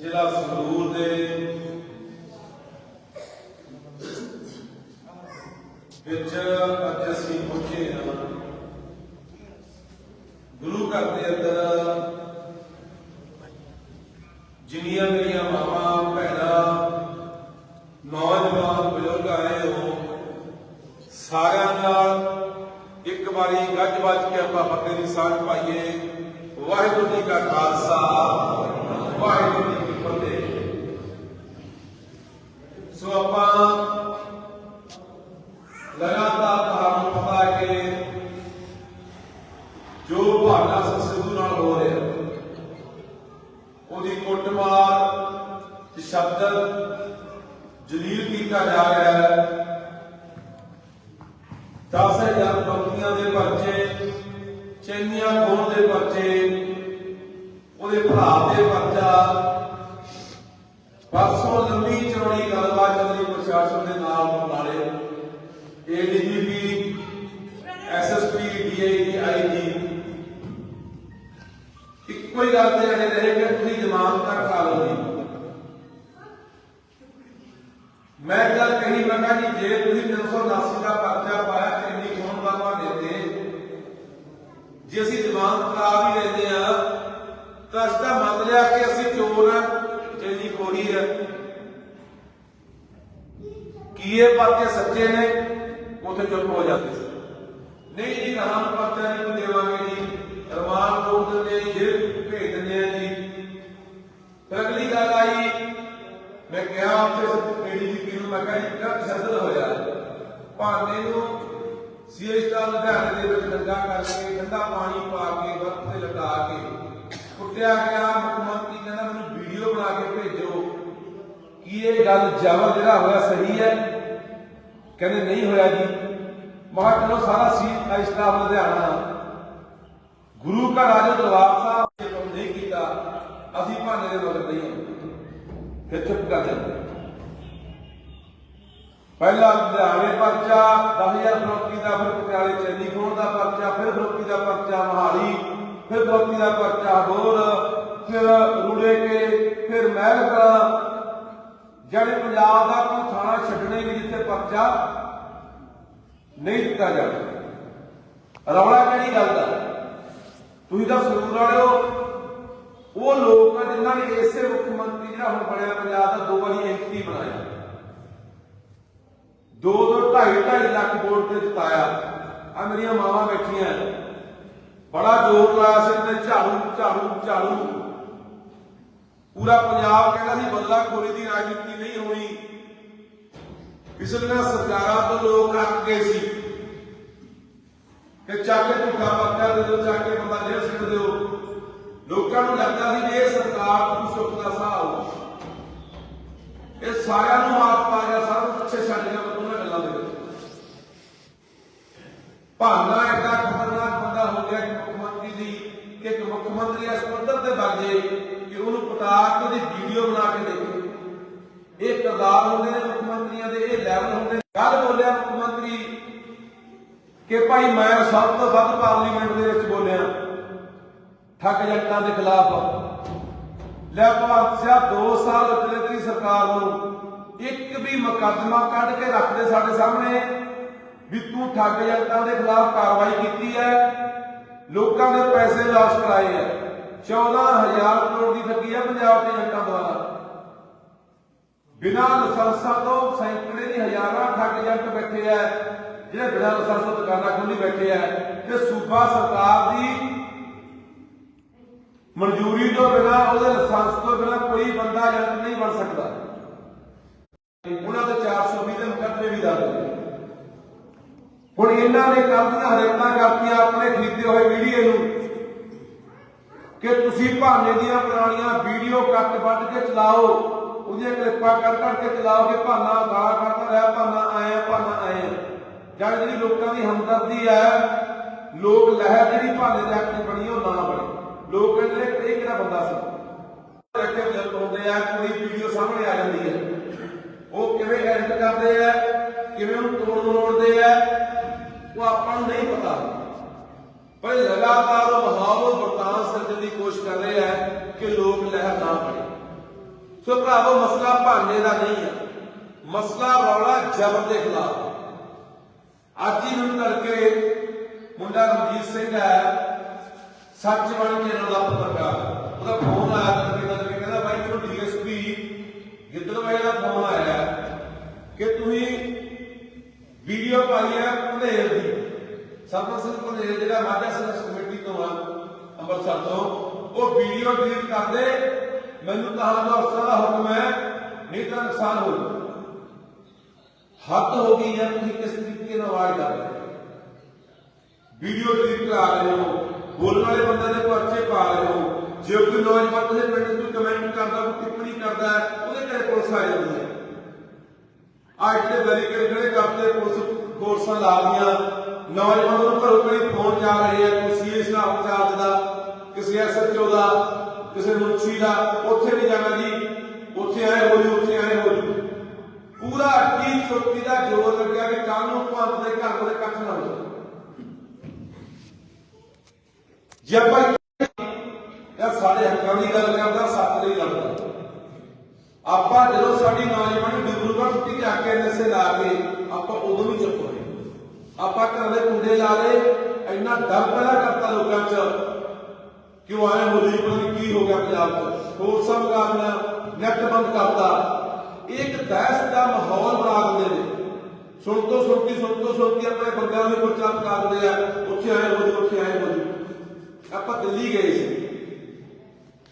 ਜ਼ਿਲ੍ਹਾ ਸੰਗਰੂਰ ਦੇ ਵਿੱਚ ਅੱਜ ਅਸੀਂ ਪਹੁੰਚੇ ਹਾਂ। ਗੁਰੂ ਘਰ ਦੇ ਅੰਦਰ ਜਿੰਨੀਆਂ ਮੇਰੀਆਂ ਮਾਵਾਂ, ਭੈਣਾਂ, ਨੌਜਵਾਨ, ਬਜ਼ੁਰਗ ਆਏ ਹੋ, ਸਾਰਿਆਂ ਨਾਲ ਇੱਕ ਵਾਰੀ ਗੱਜ ਵੱਜ ਕੇ ਆਪਾਂ ਫਤਿਹ ਦੀ ਸਾਂਝ ਪਾਈਏ। ਵਾਹਿਗੁਰੂ ਜੀ ਕਾ ਖਾਲਸਾ, ਵਾਹਿਗੁਰੂ ਪਰਸੋਂ ਲੰਬੀ ਚੌੜੀ ਗੱਲਬਾਤ ਚੱਲਦੀ ਪ੍ਰਸ਼ਾਸਨ ਦੇ ਨਾਲ ਨਾਲੇ ਏਡੀਜੀਪੀ ਐਸਐਸਪੀ ਡੀਆਈਜੀ ਆਈਜੀ ਇੱਕੋ ਹੀ ਗੱਲ ਤੇ ਅੜੇ ਰਹੇ ਕਿ ਤੁਸੀਂ ਜ਼ਮਾਨਤ ਤੱਕ ਖਾ ਲਓ ਜੀ। ਮੈਂ ਗੱਲ ਕਹੀ, ਮੈਂ ਕਿਹਾ ਜੀ, ਜੇ ਤੁਸੀਂ 379 ਦਾ ਪਰਚਾ ਪਾਇਆ ਤੇ ਇੰਨੀ ਖੋਣ ਦਾ ਤੁਹਾਡੇ ਤੇ ਜੇ ਅਸੀਂ ਜ਼ਮਾਨਤ ਕਰਾ ਵੀ ਲੈਂਦੇ ਆ, ਤਾਂ ਇਸ ਦਾ ਮਤਲਬ ਹੈ ਕਿ ਅਸੀਂ ਚੋਰ ਆ। ਚੇਲੀ ਖੋਰੀ ਹੈ। ਕੀ ਇਹ ਪਰਚੇ ਸੱਚੇ ਨੇ? ਉਥੇ ਚੁੱਪ ਹੋ ਜਾਂਦੇ ਸੀ। ਨਹੀਂ ਜੀ ਕਹਾਂ ਪਰਚਾ ਨਹੀਂ ਕੋਈ ਦੇਵਾਂਗੇ ਜੀ। ਰਮਾਨ ਰੋਕ ਦਿੰਦੇ ਜੀ ਜੇਲ੍ਹ ਭੇਜ ਦਿੰਦੇ ਆ ਜੀ। ਫਿਰ ਅਗਲੀ ਗੱਲ ਆਈ। ਮੈਂ ਕਿਹਾ ਉੱਥੇ ਏਡੀਜੀਪੀ ਨੂੰ ਮੈਂ ਕਿਹਾ ਜੀ ਕਿਹੜਾ ਤਸ਼ੱਦਦ ਹੋਇਆ। ਭਾਨੇ ਨੂੰ ਸੀਐਸ ਦਾ ਲੁਧਿਆਣੇ ਦੇ ਵਿੱਚ ਦੰਗਾ ਕਰਕੇ ਠੰਡਾ ਪਾਣੀ ਪਾ ਕੇ ਵਰਤ ਤੇ ਲਟਾ ਕੇ ਕੁੱਟਿਆ ਗਿਆ। ਮੁੱਖ ਮੰਤਰੀ ਕਹਿੰਦਾ ਮੈਨੂੰ ਵੀਡੀਓ ਬਣਾ ਕੇ ਭੇਜੋ। ਕੀ ਇਹ ਗੱਲ ਜਬਰ ਜਿਹੜਾ ਹੋਇਆ ਸਹੀ ਹੈ? ਕਹਿੰਦੇ ਨਹੀਂ ਹੋਇਆ ਜੀ। ਮਹਾ ਚਲੋ ਸਾਰਾ ਸੀ ਸਟਾਫ ਲੁਧਿਆਣਾ ਗੁਰੂ ਘਰ ਆਜੋ ਦਰਬਾਰ ਸਾਹਿਬ ਇਹ ਕੰਮ ਨਹੀਂ ਕੀਤਾ, ਅਸੀਂ ਭਾਨੇ ਦੇ ਮਗਰ ਨਹੀਂ ਆਉਂਦੇ। ਫਿਰ ਚੁੱਪ ਕਰ ਜਾਂਦੇ। ਪਹਿਲਾ ਲੁਧਿਆਣੇ ਪਰਚਾ 10000 ਫਰੋਕੀ ਦਾ, ਫਿਰ ਪਟਿਆਲੇ ਚੈਨੀ ਖੋਣ ਦਾ ਪਰਚਾ, ਫਿਰ ਫਰੋਕੀ ਦਾ ਪਰਚਾ ਮਹਾਲੀ, ਫਿਰ ਫਰੋਕੀ ਦਾ ਪਰਚਾ ਹੋਰ। ਫਿਰ ਰੂੜੇ ਕੇ ਫਿਰ ਮਹਿਲ ਕਲਾਂ ਜਿਹੜੇ ਪੰਜਾਬ ਦਾ ਕੋਈ ਥਾਣਾ ਛੱਡਣੇ ਨਹੀਂ ਜਿੱਥੇ ਪਰਚਾ ਨਹੀਂ ਦਿੱਤਾ ਜਾਣਾ ਰੌਲਾ ਕਿਹੜੀ ਗੱਲ ਦਾ? ਤੁਸੀਂ ਤਾਂ ਸਰੂਰ ਵਾਲਿਓ ਉਹ ਲੋਕ ਆ ਜਿਨ੍ਹਾਂ ਨੇ ਇਸੇ ਮੁੱਖ ਮੰਤਰੀ ਜਿਹੜਾ ਹੁਣ ਬਣਿਆ ਪੰਜਾਬ ਦਾ, ਦੋ ਵਾਰੀ ਐਮਪੀ ਬਣਾਇਆ। ਦੋ ਦੋ ਢਾਈ ਢਾਈ ਲੱਖ ਵੋਟ ਤੇ ਜਿਤਾਇਆ। ਆ ਮੇਰੀਆਂ ਮਾਵਾਂ ਬੈਠੀਆਂ। ਬੜਾ ਜ਼ੋਰ ਲਾਇਆ ਸੀ ਤੇ ਝਾੜੂ ਝਾੜੂ ਝਾੜੂ। ਪੂਰਾ ਪੰਜਾਬ ਕਹਿੰਦਾ ਸੀ ਬੱਲਾ ਖੋਰੀ ਦੀ ਰਾਜਨੀਤੀ ਨਹੀਂ ਹੋਣੀ। ਪਿਛਲੀਆਂ ਸਰਕਾਰਾਂ ਤੋਂ ਲੋਕ ਅੱਕ ਗਏ ਸੀ। ਕਿ ਚੱਕ ਕੇ ਝੂਠਾ ਪਰਚਾ ਦੇ ਦਿਓ, ਚੱਕ ਕੇ ਬੰਦਾ ਜੇਲ੍ਹ ਸਿੱਟ ਦਿਓ। ਲੋਕਾਂ ਨੂੰ ਲੱਗਦਾ ਸੀ ਵੀ ਇਹ ਸਰਕਾਰ ਨੂੰ ਸੁੱਖ ਦਾ ਸਾਹ ਆਊ ਇਹ ਸਾਰਿਆਂ ਨੂੰ ਆਪ ਪਾ ਗਿਆ ਸਭ ਪਿੱਛੇ ਛੱਡ ਗਿਆ ਉਹਨਾਂ ਗੱਲਾਂ ਦੇ ਵਿੱਚ। ਭਾਨਾ ਐਡਾ ਖਤਰਨਾਕ ਬੰਦਾ ਹੋ ਗਿਆ ਮੁੱਖ ਮੰਤਰੀ ਦੀ, ਕਿ ਮੁੱਖ ਮੰਤਰੀ ਇਸ ਪੱਧਰ ਤੇ ਬਣ ਜੇ। ਕਿ ਉਹਨੂੰ ਪਟਾ ਕੇ ਉਹਦੀ ਵੀਡੀਓ ਬਣਾ ਕੇ ਦੇਖੇ। ਇਹ ਕਿਰਦਾਰ ਹੁੰਦੇ ਨੇ ਮੁੱਖ ਮੰਤਰੀਆਂ ਦੇ, ਇਹ ਲੈਵਲ ਹੁੰਦੇ ਨੇ। ਬੋਲਿਆ ਮੁੱਖ ਮੰਤਰੀ ਕਿ ਭਾਈ ਮੈਂ ਸਭ ਤੋਂ ਵੱਧ ਪਾਰਲੀਮੈਂਟ ਦੇ ਵਿੱਚ ਬੋਲਿਆ। ਠੱਗ ਜੱਟਾਂ ਦੇ ਖਿਲਾਫ। ਲੈ ਭਾਰਤਿਆ 2 ਸਾਲ ਉੱਤੇ ਦੀ ਸਰਕਾਰ ਨੂੰ। ਇੱਕ ਵੀ ਮੁਕੱਦਮਾ ਕੱਢ ਕੇ ਰੱਖਦੇ ਸਾਡੇ ਸਾਹਮਣੇ ਵੀ ਤੂੰ ਠੱਗ ਜੱਟਾਂ ਦੇ ਖਿਲਾਫ ਕਾਰਵਾਈ ਕੀਤੀ ਹੈ। ਲੋਕਾਂ ਦੇ ਪੈਸੇ ਲਾਸ ਕਰਾਏ ਹੈ। 14000 ਕਰੋੜ ਦੀ ਠੱਗੀ ਹੈ ਪੰਜਾਬ ਦੇ ਜੱਟਾਂ ਦੁਆਰਾ। ਬਿਨਾਂ ਲਾਇਸੈਂਸਾਂ ਤੋਂ ਸੈਂਕੜੇ ਦੀ ਹਜ਼ਾਰਾਂ ਠੱਗ ਜੱਟ ਬੈਠੇ ਆ, ਜਿਹੜੇ ਬਿਨਾਂ ਲਾਇਸੈਂਸ ਤੋਂ ਦੁਕਾਨਾਂ ਖੋਲੀ ਬੈਠੇ ਆ, ਤੇ ਸੂਬਾ ਸਰਕਾਰ ਦੀ ਮਨਜ਼ੂਰੀ ਤੋਂ ਬਿਨਾਂ, ਉਹਦੇ ਲਾਇਸੈਂਸ ਤੋਂ ਬਿਨਾਂ ਕੋਈ ਬੰਦਾ ਏਜੰਟ ਨਹੀਂ ਬਣ ਸਕਦਾ। ਉਹਨਾਂ ਦੇ 420 ਦੇ ਮੁਕੱਦਮੇ ਵੀ ਦਰਜ ਨੇ। ਹੁਣ ਇਹਨਾਂ ਨੇ ਕੱਲ੍ਹ ਦੀਆਂ ਕਰਤੀਆਂ, ਆਪਣੇ ਖਰੀਦੇ ਹੋਏ ਮੀਡੀਆ ਨੂੰ ਕਿ ਤੁਸੀਂ ਭਾਨੇ ਦੀਆਂ ਪੁਰਾਣੀਆਂ ਵੀਡੀਓ ਕੱਟ ਵੱਢ ਕੇ ਚਲਾਓ, ਉਹਦੀਆਂ ਕਲਿੱਪਾਂ ਕੱਢ ਕੱਢ ਕੇ ਚਲਾਓ ਕਿ ਭਾਨਾ ਗਾਲਾਂ ਕੱਢਦਾ ਰਿਹਾ, ਭਾਨਾ ਆਇਆ ਭਾਨਾ ਆਇਆ। ਜਦ ਜਿਹੜੀ ਲੋਕਾਂ ਦੀ ਹਮਦਰਦੀ ਹੈ, ਲੋਕ ਲਹਿਰ ਜਿਹੜੀ ਭਾਨੇ ਦੇ ਹੱਕ ਬਣੀ ਉਹ ਨਾ ਬਣੇ। ਲੋਕ ਕਹਿੰਦੇ ਨੇ, ਇਹ ਕਿਹੜਾ ਬੰਦਾ ਸੀ? ਇੱਥੇ ਬਜ਼ੁਰਗ ਹੁੰਦੇ ਆ, ਕੋਈ ਵੀਡੀਓ ਸਾਹਮਣੇ ਆ ਜਾਂਦੀ ਹੈ। ਉਹ ਕਿਵੇਂ ਐਡਿਟ ਕਰਦੇ ਆ, ਕਿਵੇਂ ਉਹਨੂੰ ਤੋੜ ਮਰੋੜਦੇ ਆ, ਉਹ ਆਪਾਂ ਨੂੰ ਨਹੀਂ ਪਤਾ। ਪਰ ਲਗਾਤਾਰ ਉਹ ਮਾਹੌਲ ਵਰਤਾਨ ਸਿਰਜਣ ਦੀ ਕੋਸ਼ਿਸ਼ ਕਰ ਰਹੇ ਆ ਕਿ ਲੋਕ ਲਹਿਰ ਨਾ ਪੜੇ ਸੋ ਭਰਾਵੋ, ਮਸਲਾ ਭਾਨੇ ਦਾ ਨਹੀਂ ਹੈ ਮਸਲਾ ਰੌਲਾ ਜ਼ਬਰ ਦੇ ਖਿਲਾਫ ਅੱਜ ਹੀ ਮੈਨੂੰ ਕਰਕੇ ਮੁੰਡਾ ਰਣਜੀਤ ਸਿੰਘ ਹੈ ਸੱਚ ਬਣ ਕੇ ਦਾ ਪੱਤਰਕਾਰ ਉਹਦਾ ਫੋਨ ਆਇਆ ਕਰਕੇ ਤਾਂ ਕਹਿੰਦਾ ਬਾਈ ਮੈਨੂੰ ਡੀਐਸਪੀ ਗਿੱਦੜਵਾਈ ਦਾ ਫੋਨ ਆਇਆ ਕਿ ਤੁਸੀਂ ਵੀਡੀਓ ਪਾਈ ਹੈ ਭੰਡੇਰ ਦੀ ਸਰਪੰਚ ਸਿੰਘ ਭੰਡੇਰ ਜਿਹੜਾ ਮਾਝਾ ਸੰਘਰਸ਼ ਕਮੇਟੀ ਤੋਂ ਆ ਅੰਮ੍ਰਿਤਸਰ ਤੋਂ ਉਹ ਵੀਡੀਓ ਡਿਲੀਟ ਕਰ ਦੇ ਮੈਨੂੰ ਤਾਂ ਦਾ ਅਫਸਰ ਦਾ ਹੁਕਮ ਹੈ ਨਹੀਂ ਤਾਂ ਨੁਕਸਾਨ ਹੋ ਜਾਊ ਹੱਦ ਹੋ ਗਈ ਹੈ ਤੁਸੀਂ ਕਿਸ ਤਰੀਕੇ ਨਾਲ ਆਵਾਜ਼ ਕਰ ਰਹੇ ਹੋ ਵੀਡੀਓ ਡਿਲੀਟ ਕਰਾ ਰਹੇ ਹੋ ਬੋਲਣ ਵਾਲੇ ਬੰਦੇ ਦੇ ਪਰਚੇ ਪਾ ਰਹੇ ਹੋ ਜੇ ਕੋਈ ਨੌਜਵਾਨ ਤੁਸੀਂ ਪਿੰਡ 'ਚ ਕੋਈ ਕਮੈਂਟ ਕਰਦਾ ਕੋਈ ਟਿੱਪਣੀ ਕਰਦਾ ਹੈ, ਉਹਦੇ ਘਰੇ ਪੁਲਿਸ ਆ ਜਾਂਦੀ ਹੈ ਅੱਜ ਦੇ ਬੈਰੀਕੇਡ ਜਿਹੜੇ ਕਰਦੇ ਪੁਲਿਸ ਫੋਰਸਾਂ ਲਾ ਦੀਆਂ ਨੌਜਵਾਨ ਨੂੰ ਘਰੋਂ ਕੋਈ ਫੋਨ ਜਾ ਰਹੇ ਆ, ਕੋਈ ਸੀਐਸ ਦਾ ਇੰਚਾਰਜ ਦਾ, ਕਿਸੇ ਐਸਐਚਓ ਦਾ, ਕਿਸੇ ਮੁਨਸ਼ੀ ਦਾ, ਉੱਥੇ ਨਹੀਂ ਜਾਣਾ ਜੀ। ਉੱਥੇ ਆਏ ਹੋ ਜੀ, ਉੱਥੇ ਆਏ ਹੋ ਜੀ। ਪੂਰਾ ਅੱਡੀ ਚੋਟੀ ਦਾ ਜੋਰ ਲੱਗਿਆ ਕਿ ਕੱਲ ਨੂੰ ਪੰਜ ਦੇ ਘਰ ਕੋਲੇ ਕੱਖ ਨਾ ਹੋਵੇ। ਜੇ ਆਪਾਂ ਇਹ ਸਾਡੇ ਹੱਕਾਂ ਦੀ ਗੱਲ ਕਰਦਾ ਸੱਤ ਦੀ ਗੱਲ ਕਰਦਾ। ਆਪਾਂ ਜਦੋਂ ਸਾਡੀ ਨੌਜਵਾਨ ਡਿਬਰੂਗੜ੍ਹ ਸੁੱਟੀ ਜਾ ਕੇ ਨਸ਼ੇ ਲਾ ਕੇ ਆਪਾਂ ਉਦੋਂ ਵੀ ਚੁੱਪ ਆਪਾਂ ਘਰਾਂ ਦੇ ਕੁੰਡੇ ਲਾ ਲਏ ਇੰਨਾ ਡਰ ਪੈਦਾ ਕਰਤਾ ਲੋਕਾਂ 'ਚ ਕਿ ਉਹ ਆਏ ਹੋਲੀ ਪਤਾ ਨੀ ਕੀ ਹੋ ਗਿਆ ਪੰਜਾਬ 'ਚ ਹੋਰ ਸਭ ਕਾਰਨ ਨੈਟ ਬੰਦ ਕਰਤਾ ਇਹ ਇੱਕ ਦਹਿਸ਼ਤ ਦਾ ਮਾਹੌਲ ਬਣਾ ਦਿੰਦੇ ਨੇ ਸੁਣ ਤੋਂ ਸੁਣਤੀ ਸੁਣ ਤੋਂ ਸੁਣਤੀ ਆਪਣੇ ਬੰਦਿਆਂ ਦੇ ਪ੍ਰਚਾਰ ਕਰ ਦਿੰਦੇ ਆ ਉੱਥੇ ਆਏ ਹੋ ਜੀ ਉੱਥੇ ਆਏ ਹੋ ਜੀ ਆਪਾਂ ਦਿੱਲੀ ਗਏ ਸੀ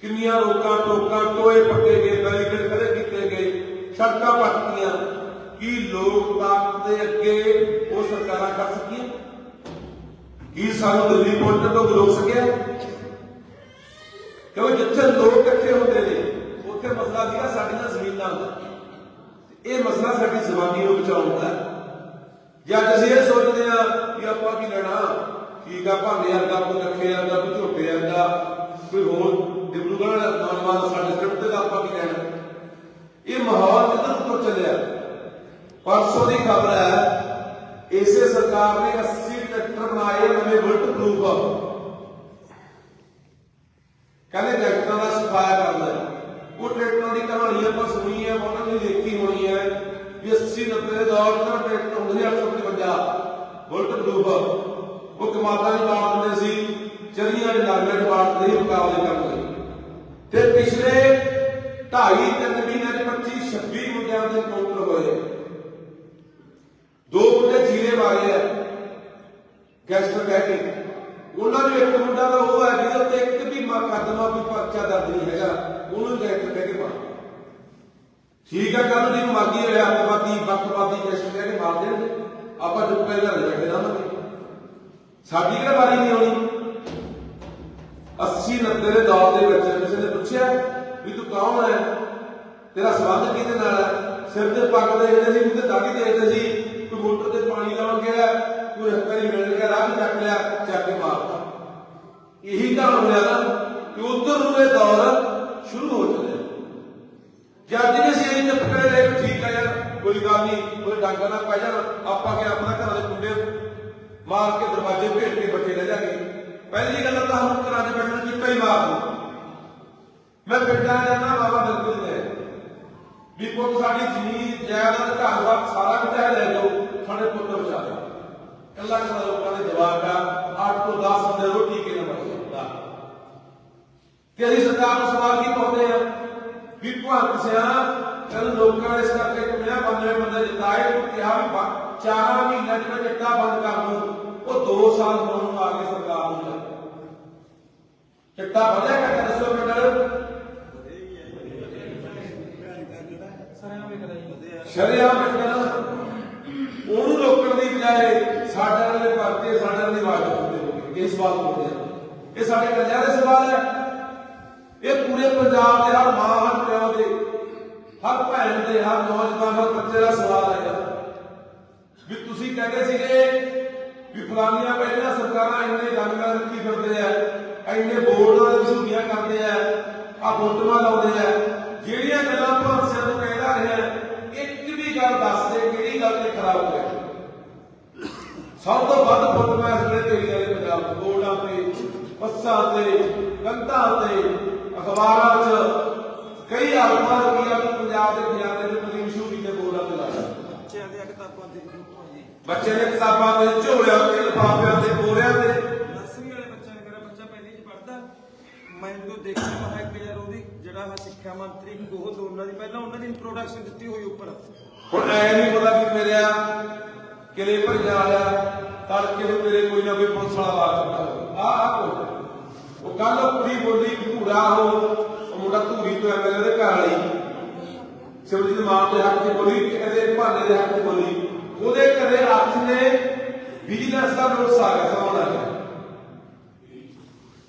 ਕਿੰਨੀਆਂ ਰੋਕਾਂ ਟੋਕਾਂ ਟੋਏ ਪੱਟੇ ਗਏ ਬੈਰੀਕੇਡ ਖੜੇ ਕੀਤੇ ਗਏ ਸੜਕਾਂ ਪੱਟੀਆਂ ਕੀ ਲੋਕਤਾਂਤਰ ਦੇ ਅੱਗੇ ਉਹ ਸਰਕਾਰਾਂ ਕਰ ਸਕੀਆਂ? ਕੀ ਸਾਨੂੰ ਦਿੱਲੀ ਪਹੁੰਚਣ ਤੋਂ ਰੋਕ ਸਕਿਆ? ਕਿਉਂਕਿ ਜਿੱਥੇ ਲੋਕ ਇਕੱਠੇ ਹੁੰਦੇ ਨੇ, ਉੱਥੇ ਮਸਲਾ ਸੀਗਾ ਸਾਡੀਆਂ ਜ਼ਮੀਨਾਂ ਦਾ। ਇਹ ਮਸਲਾ ਸਾਡੀ ਜ਼ਬਾਨੀ ਨੂੰ ਬਚਾਉਂਦਾ ਹੈ ਜੇ ਅੱਜ ਅਸੀਂ ਇਹ ਸੋਚਦੇ ਆ ਕਿ ਆਪਾਂ ਕੀ ਲੈਣਾ, ਠੀਕ ਆ ਭਾਵੇਂ ਵਰਗਾ ਕੋਈ ਰੱਖੇ ਜਾਂਦਾ, ਕੋਈ ਝੋਟੇ ਜਾਂਦਾ ਕੋਈ ਹੋਰ, ਡਿਬਰੂਗੜ੍ਹ ਦਾ ਦਾ ਆਪਾਂ ਕੀ ਲੈਣਾ ਇਹ ਮਾਹੌਲ ਕਿੱਧਰ ਤੋਂ ਚੱਲਿਆ ਪਰਸੋਂ ਦੀ ਖਬਰ ਹੈ ਇਸੇ ਸਰਕਾਰ ਨੇ 80 ਟਰੈਕਟਰ ਬਣਾਏ ਨਵੇਂ ਬੁਲਟ ਪ੍ਰੂਫ ਕਹਿੰਦੇ ਟਰੈਕਟਰਾਂ ਦਾ ਸਫਾਇਆ ਕਰਦਾ ਹੈ। ਉਹ ਟਰੈਕਟਰਾਂ ਦੀ ਕਹਾਣੀ ਆਪਾਂ ਸੁਣੀ ਹੈ ਉਹਨਾਂ ਨੇ ਦੇਖੀ ਹੋਣੀ ਹੈ ਵੀ 80 90 ਦੇ ਦੌਰ ਦਾ ਟਰੈਕਟਰ ਹੁੰਦੇ ਸੀ 855 ਬੁਲਟ ਪ੍ਰੂਫ ਉਹ ਕਮਾਦਾਂ ਦੀ ਬਾਤ ਹੁੰਦੇ ਸੀ ਚਰੀਆਂ ਦੇ ਨਾਗਰੇ ਦੀ ਬਾਤ ਦੇ ਮੁਕਾਬਲੇ ਕਰਦੇ ਤੇ ਪਿਛਲੇ 2.5 3 ਮਹੀਨਿਆਂ ਦੇ 25 26 ਮੁੰਡਿਆਂ ਦੇ ਕਾਊਂਟਰ ਹੋਏ। ਦੋ ਮੁੰਡੇ ਜੀਰੇ ਮਾਰੇ ਆ ਗੈਸਟਰ ਕਹਿ ਕੇ। ਉਹਨਾਂ ਦੇ ਇੱਕ ਮੁੰਡਾ ਦਾ ਉਹ ਹੈ ਜਿਹਦੇ ਉੱਤੇ ਇੱਕ ਵੀ ਮੁਕੱਦਮਾ, ਕੋਈ ਪਰਚਾ ਦਰਜ ਨਹੀਂ ਹੈਗਾ। ਉਹਨੂੰ ਗੈਸਟਰ ਕਹਿ ਕੇ ਮਾਰ ਠੀਕ ਹੈ ਕੱਲ ਦੀ ਜਿਹਨੂੰ ਮਰਦੀ ਹੋਇਆ ਅੱਤਵਾਦੀ ਬੱਤਵਾਦੀ ਗੈਸਟਰ ਕਹਿ ਕੇ ਮਾਰ ਦੇਣਗੇ। ਆਪਾਂ ਚੁੱਪ ਕਰਕੇ ਘਰ ਰਹਾਂਗੇ ਸਾਡੀ ਕਿਹੜਾ ਵਾਰੀ ਨਹੀਂ ਆਉਣੀ 80 90 ਦੇ ਦੌਰ ਦੇ ਵਿੱਚ ਕਿਸੇ ਨੇ ਪੁੱਛਿਆ ਵੀ ਤੂੰ ਕੌਣ ਹੈ? ਤੇਰਾ ਸਬੰਧ ਕਿਹਦੇ ਨਾਲ ਹੈ? ਸਿਰ ਤੇ ਪੱਗ ਦੇਖਦੇ ਸੀ ਮੂੰਹ ਤੇ ਦਾੜੀ ਦੇਖਦੇ ਸੀ। ਕੋਈ ਮੋਟਰ ਤੇ ਪਾਣੀ ਲਾਉਣ ਗਿਆ ਕੋਈ ਹੱਥਾਂ ਹੀ ਮਿਲ ਗਿਆ ਰਾਹ ਚੱਕ ਲਿਆ, ਚੱਕ ਕੇ ਮਾਰਤਾ। ਇਹੀ ਤਾਂ ਹੋਇਆ ਨਾ ਕਿ ਉਧਰ ਨੂੰ ਇਹ ਦੌਰ ਸ਼ੁਰੂ ਹੋ ਚੱਲਿਆ ਜਦ ਵੀ ਅਸੀਂ ਇਹ ਚੁੱਪ ਕਰੇ ਠੀਕ ਆ ਯਾਰ, ਕੋਈ ਗੱਲ ਨਹੀਂ, ਕੋਈ ਡਾਂਗਾ ਨਾ ਪੈ ਜਾਣ ਆਪਾਂ ਕਿ ਆਪਣਾ ਘਰਾਂ ਦੇ ਕੁੰਡੇ ਮਾਰ ਕੇ ਦਰਵਾਜ਼ੇ ਭੇਟ ਕੇ ਬੱਚੇ ਲੈ ਜਾਗੇ? ਪਹਿਲੀ ਗੱਲ ਤਾਂ ਹੁਣ ਘਰਾਂ ਦੇ ਬੈਠਣ ਚਿੱਟਾ ਹੀ ਮਾਰ ਦੂ ਮੈਂ ਪਿੰਡਾਂ ਜਾਣਾ ਬਾਬਾ ਬਿਲਕੁਲ ਨਹੀਂ ਵੀ ਪੁੱਤ ਸਾਡੀ ਜ਼ਮੀਨ ਜਾਇਦਾਦ ਘਰ-ਬਾਰ ਸਾਰਾ ਕੁਝ ਹੈ ਲੈ ਜਾਓ ਸਾਡੇ ਪੁੱਤ ਬਚਾ ਦਿਓ ਕੱਲਾ ਕੱਲਾ ਲੋਕਾਂ ਦੇ ਜਵਾਬ ਆ 8 ਤੋਂ 10 ਬੰਦੇ ਰੋਟੀ ਕੇ ਨਾ ਬਚਦਾ ਕਿ ਅਸੀਂ ਸਰਕਾਰ ਨੂੰ ਸਵਾਲ ਕੀ ਪਾਉਂਦੇ ਆ ਵੀ ਭਗਤ ਸਿਆ ਕੱਲ ਲੋਕਾਂ ਨੇ ਇਸ ਕਰਕੇ 50 92 ਬੰਦੇ ਜਿਤਾਏ ਉਹ ਕਿਹਾ ਵੀ ਬਾ- ਚਾਰਾਂ ਮਹੀਨਿਆਂ ਚ ਮੈਂ ਚਿੱਟਾ ਬੰਦ ਕਰ ਦੂੰ ਉਹ 2 ਸਾਲ ਹੋਣ ਨੂੰ ਆ ਕੇ ਸਰਕਾਰ ਨੂੰ ਲੱਗ ਚਿੱਟਾ ਵਧਿਆ ਕਿ ਦੱਸੋ ਮੈਨੂੰ ਸ਼ਰਿਆਮ ਵਿਕਣਾ ਉਹਨੂੰ ਰੋਕਣ ਦੀ ਬਜਾਏ ਸਾਡੇ ਵਾਲੇ ਭਰਤੇ ਸਾਡੇ ਵਾਲੇ ਆਵਾਜ਼ ਉੱਠਦੇ ਇਹ ਸਵਾਲ ਹੁੰਦੇ ਆ ਇਹ ਸਾਡੇ ਕੱਲਿਆਂ ਦੇ ਸਵਾਲ ਹੈ। ਇਹ ਪੂਰੇ ਪੰਜਾਬ ਦੇ ਹਰ ਮਾਂ ਹਰ ਪਿਓ ਦੇ, ਹਰ ਭੈਣ ਦੇ, ਹਰ ਨੌਜਵਾਨ, ਹਰ ਬੱਚੇ ਦਾ ਸਵਾਲ ਹੈ ਵੀ ਤੁਸੀਂ ਕਹਿੰਦੇ ਸੀਗੇ ਵੀ ਫਲਾਨੀਆਂ ਪਹਿਲਾਂ ਸਰਕਾਰਾਂ ਇੰਨੇ ਗੰਗਾ ਰੱਖੀ ਫਿਰਦੇ ਆ, ਇੰਨੇ ਬੋਰਡਾਂ ਦੇ ਵਸੂਲੀਆਂ ਕਰਦੇ ਆ ਆ ਫੋਟੋਆਂ ਲਾਉਂਦੇ ਆ। ਜਿਹੜੀਆਂ ਗੱਲਾਂ ਭਰਸਿਆਂ ਨੂੰ ਕਹਿਦਾ ਰਿਹਾ ਗੱਲ ਦੱਸ ਦੇ ਕਿਹੜੀ ਗੱਲ ਤੇ ਖਰਾਬ ਹੋਇਆ ਸਭ ਤੋਂ ਵੱਧ ਫੁੱਟਬਾਲ ਜਿਹੜੇ ਤੇਰੀ ਵਾਲੇ ਪੰਜਾਬ ਬੋਰਡਾਂ ਤੇ ਬੱਸਾਂ ਤੇ ਕੰਧਾਂ ਤੇ ਅਖਬਾਰਾਂ 'ਚ ਕਈ ਅਰਬਾਂ ਰੁਪਈਆ ਪੰਜਾਬ ਦੇ ਖਜ਼ਾਨੇ ਦੇ ਪ੍ਰਤੀ ਮਸ਼ਹੂਰੀ ਤੇ ਬੋਰਡਾਂ ਤੇ ਲਾਇਆ ਬੱਚਿਆਂ ਦੀਆਂ ਦੇ ਕਿਤਾਬਾਂ ਦੇ ਝੋਲਿਆਂ ਤੇ ਲਿਫਾਫਿਆਂ ਤੇ ਬੋਰਿਆਂ ਤੇ। ਦਸਵੀਂ ਵਾਲੇ ਬੱਚਿਆਂ ਨੇ ਕਿਹਾ ਬੱਚਾ ਪਹਿਲੀ 'ਚ ਪੜਦਾ ਮੈਨੂੰ ਦੇਖਿਆ ਮਹਾਰਾਜ ਪਿਆਰ ਉਹਦੀ ਜਿਹੜਾ ਸਿੱਖਿਆ ਮੰਤਰੀ ਗੋਹਦ ਉਹਨਾਂ ਦੀ ਪਹਿਲਾਂ ਉਹਨਾਂ ਦੀ ਇੰਟਰੋਡਕਸ਼ਨ ਦਿੱਤੀ ਹੋਈ ਉੱਪਰ। ਹੁਣ ਐ ਨਹੀਂ ਪਤਾ ਵੀ ਮੇਰਿਆ ਕਿਲੇ ਭੱਜਾ ਆਇਆ ਤੜਕੇ ਨੂੰ ਤੇਰੇ ਕੋਈ ਨਾ ਕੋਈ ਪੁਲਿਸ ਵਾਲਾ ਵਾਰ ਚੁੱਕਾ ਆ ਆ ਕੋ ਉਹ ਕੱਲ ਕੁੜੀ ਬੋਲੀ ਧੂੜਾ ਉਹ ਉਹ ਮੁੰਡਾ ਧੂਰੀ ਤੋਂ ਐਵੇਂ ਉਹਦੇ ਘਰ ਵਾਲੀ। ਸਿਵਜੀ ਦੀ ਦੇ ਹੱਥ 'ਚ ਬੋਲੀ ਇਹਦੇ ਭਾਨੇ ਦੇ ਹੱਥ 'ਚ ਬੋਲੀ। ਉਹਦੇ ਘਰੇ ਹੱਥ ਨੇ ਵਿਜੀਲੈਂਸ ਦਾ ਨੋਟਿਸ ਆ ਗਿਆ ਸਮਾਂ ਆ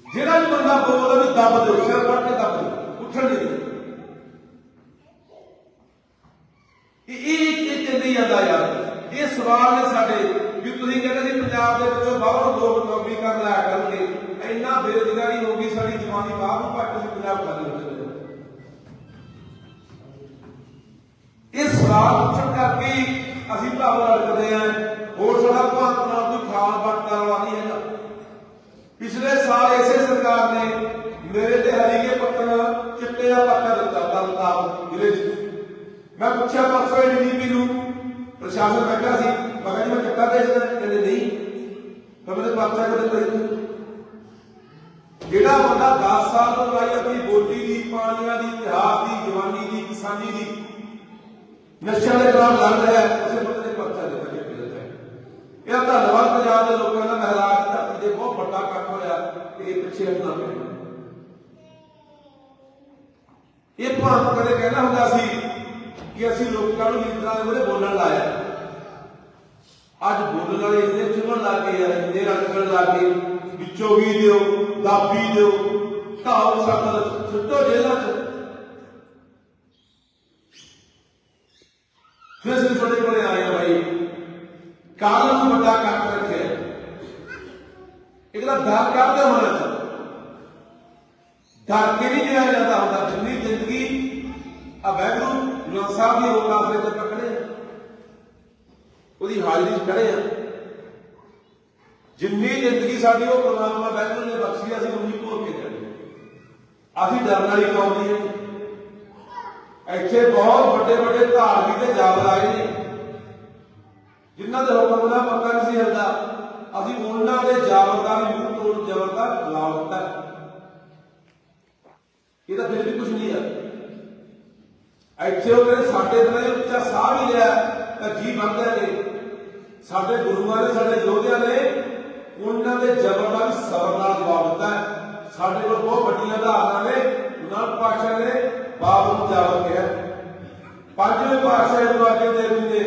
ਜਿਹੜਾ ਵੀ ਬੰਦਾ ਬੋਲਦਾ ਵੀ ਦੱਬ ਦਿਓ, ਸਿਰ ਫੜ ਕੇ ਦੱਬ ਦਿਓ, ਉੱਠਣ ਨਹੀਂ ਦਿਓ ਇਹ ਇਹ ਇਹ ਚੱਲੀ ਜਾਂਦਾ ਯਾਰ ਇਹ ਸਵਾਲ ਨੇ ਸਾਡੇ ਵੀ ਤੁਸੀਂ ਕਹਿੰਦੇ ਸੀ ਪੰਜਾਬ ਦੇ ਵਿੱਚੋਂ ਬਾਹਰੋਂ ਲੋਕ ਨੌਕਰੀ ਕਰਨ ਲਾਇਆ ਕਰਨਗੇ ਇੰਨਾ ਬੇਰੁਜ਼ਗਾਰੀ ਹੋ ਗਈ ਸਾਡੀ ਜਵਾਨੀ, ਬਾਹਰ ਨੂੰ ਭੱਜ ਤੁਸੀਂ ਪੰਜਾਬ ਖਾਲੀ ਹੋ ਚੱਲੇ ਇਹ ਸਵਾਲ ਪੁੱਛਣ ਕਰਕੇ ਅਸੀਂ ਭਾਵ ਲੜਕਦੇ ਆਂ ਹੋਰ ਸਾਡਾ ਭਾਰਤ ਨਾਲ ਕੋਈ ਖਾਲ ਵਰਤਣ ਵਾਲਾ ਹੈਗਾ ਪਿਛਲੇ ਸਾਲ ਇਸੇ ਸਰਕਾਰ ਨੇ ਮੇਰੇ ਤੇ ਹਰੀਕੇ ਪੱਤਰ ਚਿੱਟੇ ਦਾ ਪੱਤਰ ਦਿੱਤਾ ਤਰਨਤਾਰਨ ਜ਼ਿਲ੍ਹੇ ਮੈਂ ਪੁੱਛਿਆ ਪਰਸੋਂ ਡੀਜੀਪੀ ਨੂੰ ਪ੍ਰਸ਼ਾਸਨ ਬੈਠਾ ਸੀ? ਮੈਂ ਕਿਹਾ, ਜੀ, ਮੈਂ ਚਿੱਟਾ ਭੇਜਦਾ ਕਹਿੰਦੇ, ਨਹੀਂ। ਮੈਂ ਮੇਰੇ ਪਰਚਾ ਕਦੇ ਭੇਜ ਜਿਹੜਾ ਬੰਦਾ 10 ਸਾਲ ਤੋਂ ਲਾਈ ਆਪਣੀ ਬੋਲੀ ਦੀ, ਪਾਣੀਆਂ ਦੀ, ਇਤਿਹਾਸ ਦੀ, ਜਵਾਨੀ ਦੀ, ਕਿਸਾਨੀ ਦੀ, ਨਸ਼ਿਆਂ ਦੇ ਖਿਲਾਫ ਲੜ ਰਿਹਾ ਉਸੇ ਬੰਦੇ ਨੇ ਪਰਚਾ ਦਿੱਤਾ ਕਿ ਭੇਜਦਾ ਹੈ ਧੰਨਵਾਦ ਪੰਜਾਬ ਦੇ ਲੋਕਾਂ ਦਾ ਮਹਿਰਾਜ ਧਰਤੀ ਦੇ ਬਹੁਤ ਵੱਡਾ ਕੰਮ ਹੋਇਆ ਕਿ ਇਹ ਪਿੱਛੇ ਹਟਣਾ ਪਿਆ ਇਹ ਭਾਰਤ ਕਦੇ ਕਹਿਣਾ ਹੁੰਦਾ ਸੀ ਕਿ ਅਸੀਂ ਲੋਕਾਂ ਨੂੰ ਲੀਡਰਾਂ ਦੇ ਮੂਹਰੇ ਬੋਲਣ ਲਾਇਆ। ਅੱਜ ਬੋਲਣ ਵਾਲੇ ਇੰਨੇ ਚੁਣਨ ਲੱਗੇ ਯਾਰ ਇੰਨੇ ਰੜਕਣ ਲੱਗੇ ਵਿੱਚੋਂ ਵੀ ਦਿਓ, ਦਾਬੀ ਦਿਓ ਘਾਉ ਸਾਡਾ ਸੁੱਟੋ ਜੇਲ੍ਹਾਂ ਚ ਫਿਰ ਅਸੀਂ ਤੁਹਾਡੇ ਕੋਲੇ ਆਏ ਆ ਭਾਈ ਕਾਰਨ ਨੂੰ ਵੱਡਾ ਕੱਟ ਰੱਖਿਆ? ਇਹਦਾ ਡਰ ਕਰਦੇ ਹੋਣਾ ਚ ਡਰ ਕੇ ਨਹੀਂ ਜਿਆ ਜਾਂਦਾ ਹੁੰਦਾ, ਜਿੰਨੀ ਜ਼ਿੰਦਗੀ ਆ ਵੈਗਰੂ ਜੋ ਸਾਹਿਬ ਦੀ ਰੋਕ ਆਸਰੇ ਤੇ ਪਕੜੇ ਉਹਦੀ ਹਾਜ਼ਰੀ 'ਚ ਖੜੇ ਆ। ਜਿੰਨੀ ਜ਼ਿੰਦਗੀ ਸਾਡੀ ਉਹ ਪਰਮਾਤਮਾ ਵੈਗਰੂ ਨੇ ਬਖਸ਼ੀ ਆ, ਅਸੀਂ ਉਨੀ ਭੋਗ ਕੇ ਜਾਣੀ ਅਸੀਂ ਡਰਨ ਵਾਲੀ ਕੌਮ ਨਹੀਂ ਹੈ। ਇੱਥੇ ਬਹੁਤ ਵੱਡੇ ਵੱਡੇ ਧਾਰਮਿਕ ਤੇ ਜਾਬਰ ਆਏ ਨੇ। ਜਿਨ੍ਹਾਂ ਦੇ ਹੁਕਮ ਦਾ ਪਤਾ ਨਹੀਂ ਸੀ ਹੁੰਦਾ। ਅਸੀਂ ਉਹਨਾਂ ਦੇ ਜਾਬਰ ਦਾ ਵੀ ਮੂੰਹ ਤੋੜ ਜ਼ਬਰ ਦਾ ਖਿਲਾਫ ਦਿੱਤਾ ਇਹ ਤਾਂ ਫਿਰ ਵੀ ਕੁਝ ਨਹੀਂ ਆ ਇੱਥੇ ਉਹ ਸਾਡੇ ਤੇ ਉੱਚਾ ਸਾਹ ਵੀ ਲਿਆ, ਤਾਂ ਜੀ ਬੰਦੇ ਨੇ ਸਾਡੇ ਗੁਰੂਆਂ ਨੇ ਸਾਡੇ ਯੋਧਿਆਂ ਨੇ ਉਹਨਾਂ ਦੇ ਜ਼ਬਰ ਦਾ ਸਬਰ ਨਾਲ ਜਵਾਬ ਦਿੱਤਾ ਸਾਡੇ ਕੋਲ ਬਹੁਤ ਵੱਡੀਆਂ ਉਦਾਹਰਨਾਂ ਨੇ। ਨਾਨਕ ਪਾਤਸ਼ਾਹ ਨੇ ਬਾਪ ਨੂੰ ਜਵਾਬ ਕਿਹਾ ਪੰਜਵੇਂ ਪਾਤਸ਼ਾਹ ਨੂੰ ਆਗੇ ਦੇ ਵੀ ਨੇ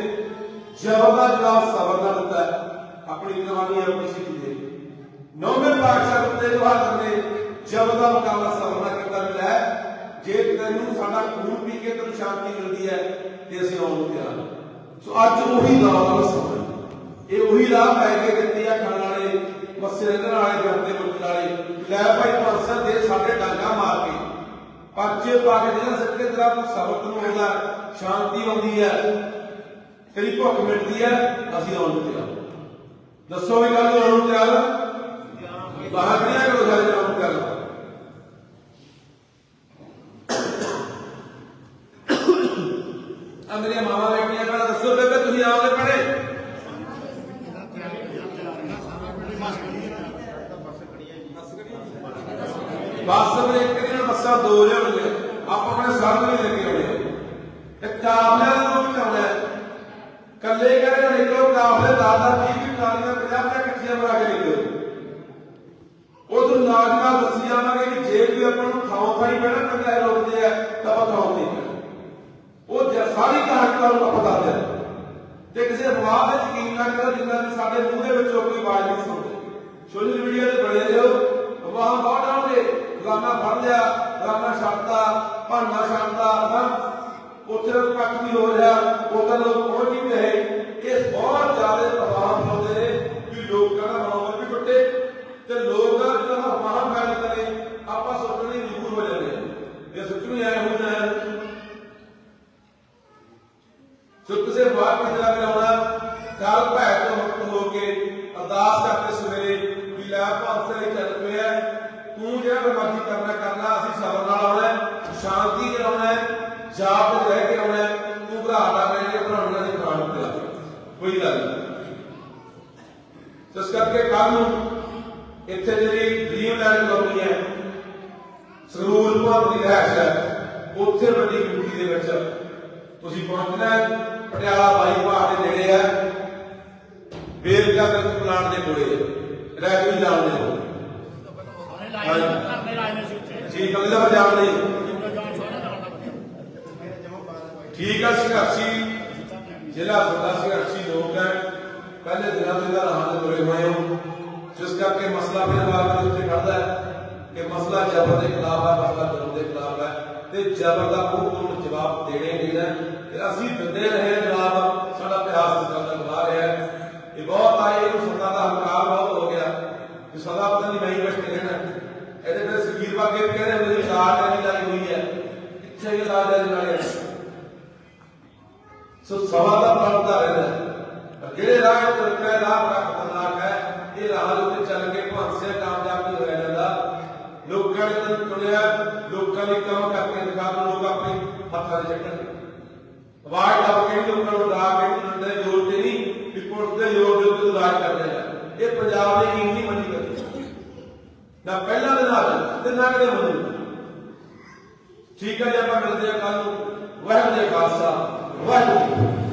ਜ਼ਬਰ ਦਾ ਜਵਾਬ ਸਬਰ ਨਾਲ ਦਿੱਤਾ ਆਪਣੀ ਜਵਾਨੀ ਆਪਣੀ ਸਿੱਖੀ ਦੇ ਨੌਵੇਂ ਪਾਤਸ਼ਾਹ ਨੂੰ ਤੇ ਜਵਾਬ ਨੇ ਜ਼ਬਰ ਦਾ ਮੁਕਾਬਲਾ ਸਬਰ ਨਾਲ ਕੀਤਾ ਮਿਲਿਆ ਜੇ ਤੈਨੂੰ ਸਾਡਾ ਖੂਨ ਪੀ ਕੇ ਤੈਨੂੰ ਸ਼ਾਂਤੀ ਮਿਲਦੀ ਹੈ, ਤੇ ਅਸੀਂ ਆਉਣ ਨੂੰ ਤਿਆਰ ਸੋ ਅੱਜ ਉਹੀ ਰਾਹ ਵਾਲਾ ਸਮਾਂ ਇਹ ਉਹੀ ਰਾਹ ਪੈ ਕੇ ਦਿੱਤੀ ਆ ਖਾਣ ਵਾਲੇ, ਮੱਸੇ ਰਹਿਣ ਵਾਲੇ ਜਰਦੇ ਮੁੱਕਣ ਵਾਲੇ। ਲੈ ਭਾਈ ਪਰਸਾ ਦੇ ਸਾਡੇ ਡਾਂਗਾ ਮਾਰ ਕੇ ਪਰਚੇ ਪਾ ਕੇ ਜਿਹੜਾ ਸੱਚੇ ਤੇਰਾ ਸਬਕ ਨੂੰ ਆਉਂਦਾ ਸ਼ਾਂਤੀ ਆਉਂਦੀ ਹੈ, ਤੇਰੀ ਭੁੱਖ ਮਿਟਦੀ ਹੈ, ਅਸੀਂ ਆਉਣ ਨੂੰ ਤਿਆਰ ਦੱਸੋ ਵੀ ਗੱਲ ਆਉਣ ਨੂੰ ਤਿਆਰ ਬਾਹਰ ਕਿਹੜਾ ਕਰੋ ਸਾਡੇ ਆਉਣ ਨੂੰ ਤਿਆਰ ਹਾਂ? ਆ ਮੇਰੀਆਂ ਮਾਵਾਂ ਬੈਠੀਆਂ ਪਹਿਲਾਂ ਦੱਸੋ ਬੇਬੇ ਤੁਸੀਂ ਆਓਗੇ ਪੜੇ ਬੱਸ ਵਿੱਚ ਇੱਕ ਦਿਨ ਬੱਸਾਂ ਦੋ ਲਿਆਉਣੀਆਂ ਆਪਾਂ ਆਪਣੇ ਸਾਧ ਨਹੀਂ ਲੈ ਕੇ ਆਉਣੇ ਤੇ ਕਾਫਲੇ ਦਾ ਰੂਪ ਚ ਆਉਣਾ ਹੈ। ਕੱਲੇ ਕਰੇ ਨਿਕਲੋ ਕਾਫਲੇ ਦਾ ਦਾ 20 20 ਟਰਾਲੀਆਂ 50 50 ਇਕੱਠੀਆਂ ਬਣਾ ਕੇ ਨਿਕਲੋ ਉਹ ਤੋਂ ਨਾਲ ਨਾਲ ਦੱਸੀ ਜਾਵਾਂਗੇ ਕਿ ਜੇ ਕੋਈ ਆਪਾਂ ਨੂੰ ਖਾਓ ਖਾਈ ਬੈਣਾ ਕੰਗਾ ਰੋਕਦੇ ਆ, ਤਾਂ ਆਪਾਂ ਖਾਓ ਨਹੀਂ ਕਰਨਾ। ਉਹ ਜ- ਸਾਰੀ ਕਹਾਣੀ ਤੁਹਾਨੂੰ ਆਪਾਂ ਦੱਸਦੇ ਹਾਂ। ਤੇ ਕਿਸੇ ਅਫਵਾਹ ਤੇ ਯਕੀਨ ਨਾ ਕਰੋ, ਜਿੰਨਾ ਕਿ ਸਾਡੇ ਮੂੰਹ ਦੇ ਵਿੱਚੋਂ ਕੋਈ ਆਵਾਜ਼ ਨਹੀਂ ਸੁਣਦੇ ਸੋਸ਼ਲ ਮੀਡੀਆ ਤੇ ਬੜੇ ਰਹੋ ਅਫਵਾਹ ਬਹੁਤ ਆਉਂਦੇ ਫਲਾਣਾ ਫੜ ਲਿਆ ਫਲਾਣਾ ਛੱਡਤਾ ਭਾਂਡਾ ਛੱਡਦਾ ਨਾ ਉੱਥੇ ਤਾਂ ਕੱਖ ਹੋ ਰਿਹਾ। ਹੈ, ਜਾਪ ਤੇ ਰਹਿ ਕੇ ਆਉਣਾ ਹੈ। ਤੂੰ ਭਰਾ ਦਾ ਮੇਰੇ ਭਰਾਉਣਾ ਦੀ ਖਾਣ ਤੇ ਕੋਈ ਗੱਲ ਨਹੀਂ ਤੇ ਇਸ ਕਰਕੇ ਕੱਲ ਨੂੰ ਇੱਥੇ ਜਿਹੜੀ ਡ੍ਰੀਮਲੈਂਡ ਕੰਪਨੀ ਹੈ ਸਰੂਰ ਭਵਨ ਦੀ ਰਹਿਸ਼ ਹੈ ਉੱਥੇ ਵੱਡੀ ਗਿਣਤੀ ਦੇ ਵਿੱਚ ਤੁਸੀਂ ਪਹੁੰਚਣਾ ਹੈ ਪਟਿਆਲਾ ਬਾਈਪਾਸ ਦੇ ਨੇੜੇ ਹੈ ਬੇਰਕਾ ਤੱਕ ਪਲਾਂਟ ਦੇ ਕੋਲੇ ਰੈਗੂਲਰ ਜਾਣਦੇ ਹੋ ਠੀਕ ਹੈ ਇਹਦਾ ਜਾਣਦੇ ਠੀਕ ਆ ਸੰਘਰਸ਼ੀ, ਜ਼ਿਲ੍ਹਾ ਤੁਹਾਡਾ ਸੰਘਰਸ਼ੀ ਲੋਕ ਹੈ। ਪਹਿਲੇ ਦਿਨਾਂ ਤੋਂ ਇਹਦਾ ਹਾਲ ਤੁਰੇ ਹੋਏ ਹੋ। ਜਿਸ ਕਰਕੇ ਮਸਲਾ ਫਿਰ ਬਾਰ ਦੇ ਉੱਤੇ ਖੜਦਾ ਹੈ ਕਿ ਮਸਲਾ ਜ਼ਬਰ ਦੇ ਖਿਲਾਫ ਹੈ, ਮਸਲਾ ਜ਼ੁਲਮ ਦੇ ਖਿਲਾਫ ਹੈ ਤੇ ਜ਼ਬਰ ਦਾ ਮੂੰਹ ਜਵਾਬ ਦੇਣੇ ਦੇਣਾ ਤੇ ਅਸੀਂ ਦਿੰਦੇ ਰਹੇ ਜਵਾਬ, ਸਾਡਾ ਇਤਿਹਾਸ ਇਸ ਗੱਲ ਦਾ ਗਵਾਹ ਰਿਹਾ ਇਹ ਬਹੁਤ ਆਏ ਇਹਨੂੰ ਸਦਾ ਦਾ ਹੰਕਾਰ ਬਹੁਤ ਹੋ ਗਿਆ ਕਿ ਸਦਾ ਪਤਾ ਨਹੀਂ ਮੈਂ ਬੈਠੇ ਰਹਿਣਾ। ਇਹਦੇ ਤੇ ਸਗੀਰ ਵਾਗੇ ਵੀ ਕਹਿੰਦੇ ਮੇਰੀ ਸੀ ਨਹੀਂ ਲਾਈ ਹੋਈ ਹੈ। ਕਿੱਥੇ ਇਹ ਲਾਲ ਦੇ ਨਾਲੇ ਸੋ ਸਵਾ ਦਾ ਪੜਦਾ ਰਹਿੰਦਾ ਹੈ। ਪਰ ਜਿਹੜੇ ਰਾਹ ਤੋਂ ਰੁਕਿਆ ਰਾਹ ਬੜਾ ਖਤਰਨਾਕ ਹੈ ਇਹ ਰਾਹ ਦੇ ਉੱਤੇ ਚੱਲ ਕੇ ਭਾਂਸੇ ਕਾਮਯਾਬ ਨਹੀਂ ਹੋਇਆ ਜਾਂਦਾ ਲੋਕਾਂ ਨੇ ਤਾਂ ਚੁਣਿਆ ਲੋਕਾਂ ਨੇ ਕੰਮ ਕਰਕੇ ਦਿਖਾ ਦੋ ਲੋਕ ਆਪਣੇ ਹੱਥਾਂ ਦੇ ਚੱਕਣਗੇ ਆਵਾਜ਼ ਦੱਬ ਕੇ ਲੋਕਾਂ ਨੂੰ ਰਾਹ ਕੇ ਡੰਡੇ ਦੇ ਜ਼ੋਰ ਤੇ ਨਹੀਂ ਕਿ ਪੁਲਿਸ ਦੇ ਜ਼ੋਰ ਦੇ ਉੱਤੇ ਰਾਜ ਕਰ ਰਿਹਾ ਇਹ ਪੰਜਾਬ ਨੇ ਇੰਨੀ ਮੰਨੀ ਕਰੀ ਨਾ ਪਹਿਲਾਂ ਦੇ ਨਾਲ ਤੇ ਨਾ ਕਦੇ ਮੰਨੀ ਠੀਕ ਹੈ ਜੀ ਆਪਾਂ ਮਿਲਦੇ ਹਾਂ ਕੱਲ ਨੂੰ ਵਾਹਿਗੁਰੂ ਜੀ ਕਾ ਖਾਲਸਾ ਵਾਹਿਗੁਰੂ ਜੀ ਕੀ ਫਤਿਹ।